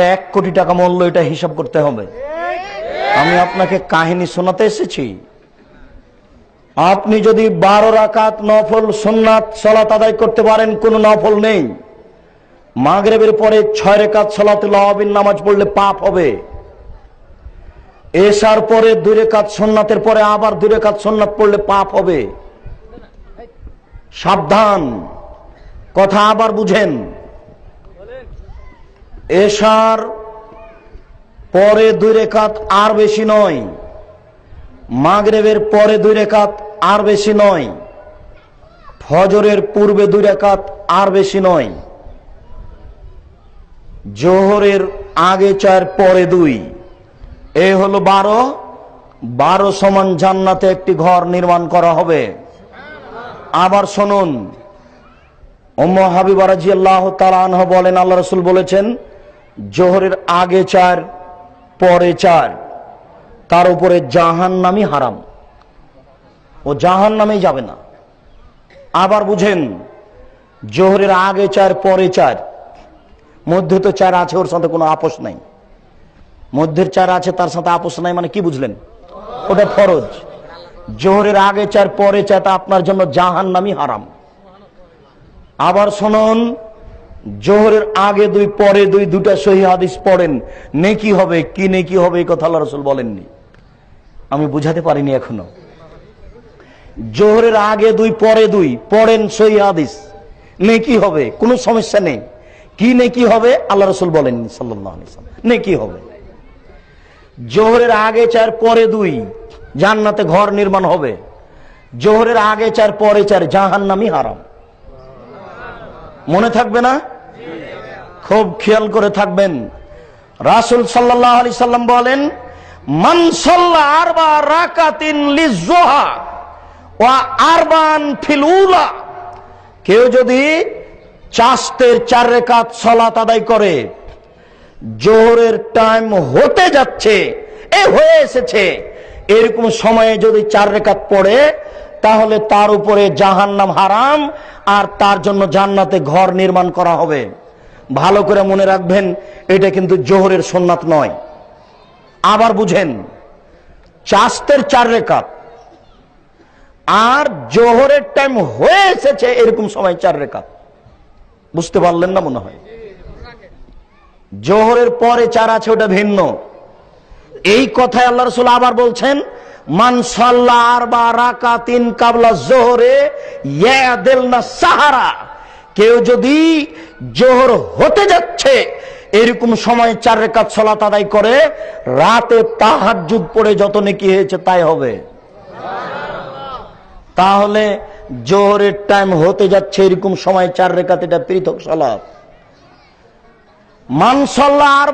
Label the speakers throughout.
Speaker 1: এক কোটি টাকা মূল্য এটা হিসাব করতে হবে। আমি আপনাকে কাহিনী শোনাতে এসেছি। আপনি যদি বারো রাকাত নফল সোননাথ সলাত আদায় করতে পারেন, কোনো নফল নেই। মাগরেবের পরে ছয় রেখাত সলাতুল আবিন নামাজ পড়লে পাপ হবে। এসার পরে দুই রেখাত সোননাথের পরে আবার দুই রেখাত সোননাথ পড়লে পাপ হবে। সাবধান। কথা আবার বুঝেন। এশার পরে দুই রেখাত আর বেশি নয়। মাগরেবের পরে দুই রেখাত আর বেশি নয়। ফজরের পূর্বে দুই রেখাত আর বেশি নয়। জোহরের আগে চার, পরে দুই। এ হলো বারো। বারো সমান জান্নাতে একটি ঘর নির্মাণ করা হবে। আবার শুনুন। ওম্ম হাবিবা রাজি আল্লাহ তালাহ বলেন, আল্লাহ রসুল বলেছেন জোহরের আগে চার, পরে চার। তার উপরে জাহান নামি হারাম। ও জাহান নামেই যাবে না। আবার বুঝেন, জোহরের আগে চার, পরে চার। মধ্যে তো চার আছে, ওর সাথে কোনো আপোষ নাই। মধ্যের চার আছে, তার সাথে আপোষ নাই মানে কি বুঝলেন? ওটা ফরজ। জোহরের আগে চার, পরে চার আপনার জন্য জাহান নামি হারাম। আবার শুনুন জোহরের আগে দুই, পরে দুই দুটা সহি হাদিস পড়েন। নেকি হবে, কি নেকি হবে, এই কথা আল্লাহ রসুল বলেননি। আমি বুঝাতে পারিনি এখনও। জোহরের আগে দুই, পরে দুই, পড়েন সহি হাদিস। নেকি হবে, কোনো সমস্যা নেই। কি নেকি হবে, আল্লাহ রসুল বলেননি সাল্লাহ নেকি হবে। জোহরের আগে চার, পরে দুই, জান্নাতে ঘর নির্মাণ হবে। জোহরের আগে চার, পরে চার জাহান্নামি হারাম। মনে থাকবে না? খুব খেয়াল করে থাকবেন। রাসুল সাল্লাহ আলি সাল্লাম বলেন মানসল্লা আরবা রাকাতিন লিজোহা ও আরবান ফিলুলা কেউ যদি চাষতের চার রেখাত সলাত আদায় করে, জোহরের টাইম হতে যাচ্ছে, এ হয়ে এসেছে, এরকম সময়ে যদি চার রেখাত পড়ে, তাহলে তার উপরে জাহান্নাম হারাম আর তার জন্য জান্নাতে ঘর নির্মাণ করা হবে। ভালো করে মনে রাখবেন, এটা কিন্তু জোহরের সোননাথ নয়। আবার বুঝেন চাস্তের চার রেখাত। আর জোহরের টাইম হয়ে এসেছে এরকম সময় চার রেখাত। বুঝতে পারলেন না মনে হয়? জোহরের পরে চার আছে, ওটা ভিন্ন। এই কথায় আল্লাহ রসুল আবার বলছেন মানসাল্লাহ আর বা রাকা তিন কাবলা জোহরে না সাহারা। কেউ যদি জোহর হতে যাচ্ছে, এরকম সময় চার রেখাত সলাত আদায় করে, রাতে তাহার যুগ পড়ে যত নেকি হয়েছে তাই হবে। তাহলে জোহরের টাইম হতে যাচ্ছে, এরকম সময় চার রেখাত, এটা পৃথক সলাপ মানসল্লা আর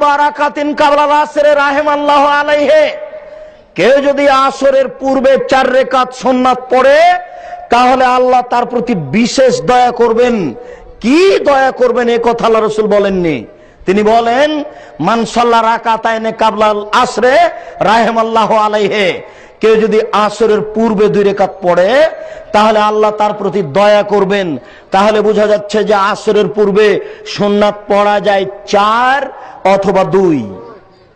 Speaker 1: কেউ যদি আসরের পূর্বে চার রেখাত সোননাথ পড়ে তাহলে আল্লাহ তার প্রতি বিশেষ দয়া করবেন। কি দয়া করবেন এ কথা আল্লাহ রসুল বলেননি। তিনি বলেন মানসল্লা রাকাতায়নে কাবলাল আসরে রাহেম আল্লাহ আলাইহে। কেউ যদি আসরের পূর্বে দুই রেখাত পড়ে, তাহলে আল্লাহ তার প্রতি দয়া করবেন। তাহলে বোঝা যাচ্ছে যে আসরের পূর্বে সোননাথ পড়া যায় চার অথবা দুই।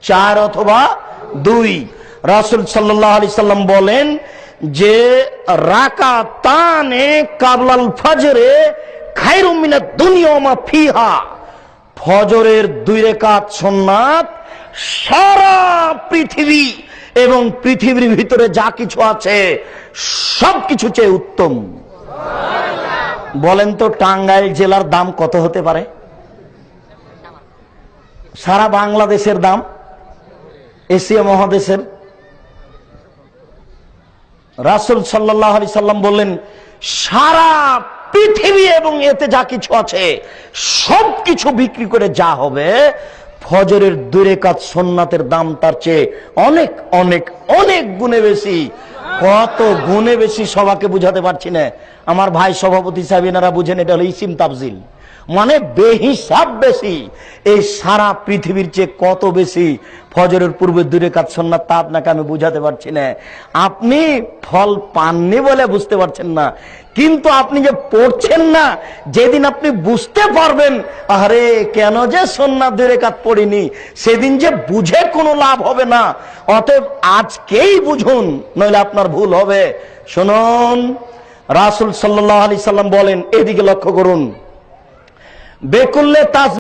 Speaker 1: চার অথবা দুই। রাসুল সাল্লাহ আলি সাল্লাম বলেন যে রাকা তানে কাবলাল ফজরে খাইরুমিনা দুনিয়মা ফিহা। ফজরের দুই রেখাত সোননাথ সারা পৃথিবী এবং পৃথিবীর ভিতরে যা কিছু আছে সব কিছু চেয়ে উত্তম। বলেন তো, টাঙ্গাইল জেলার দাম কত হতে পারে? সারা বাংলাদেশের দাম, এশিয়া মহাদেশের রাসুল সাল্লাহ আলি সাল্লাম বললেন, সারা পৃথিবী এবং এতে যা কিছু আছে সব কিছু বিক্রি করে যা হবে, ফজরের দূরে কাজ সোননাথের দাম তার চেয়ে অনেক অনেক অনেক গুণে বেশি। কত গুণে বেশি সবাকে বুঝাতে পারছি না। আমার ভাই সভাপতি সাহেব, এনারা বুঝেন, এটা হলো ইসিম তাবজিল মানে বেহিসাব বেশি। এই সারা পৃথিবীর চেয়ে কত বেশি? ফজরের পূর্বে দূরে কাজ সন্ন্যাত তা আপনাকে আমি বুঝাতে পারছি না। আপনি ফল পাননি বলে বুঝতে পারছেন না। কিন্তু আপনি যে পড়ছেন না, যেদিন আপনি বুঝতে পারবেন আরে কেন যে সন্ন্যাত দূরে কাজ পড়িনি? সেদিন যে বুঝে কোনো লাভ হবে না। অতএব আজকেই বুঝুন, নইলে আপনার ভুল হবে। শুনুন, রাসুল সাল্লাহ আলি সাল্লাম বলেন, এদিকে লক্ষ্য করুন। বেকুল্লে তাস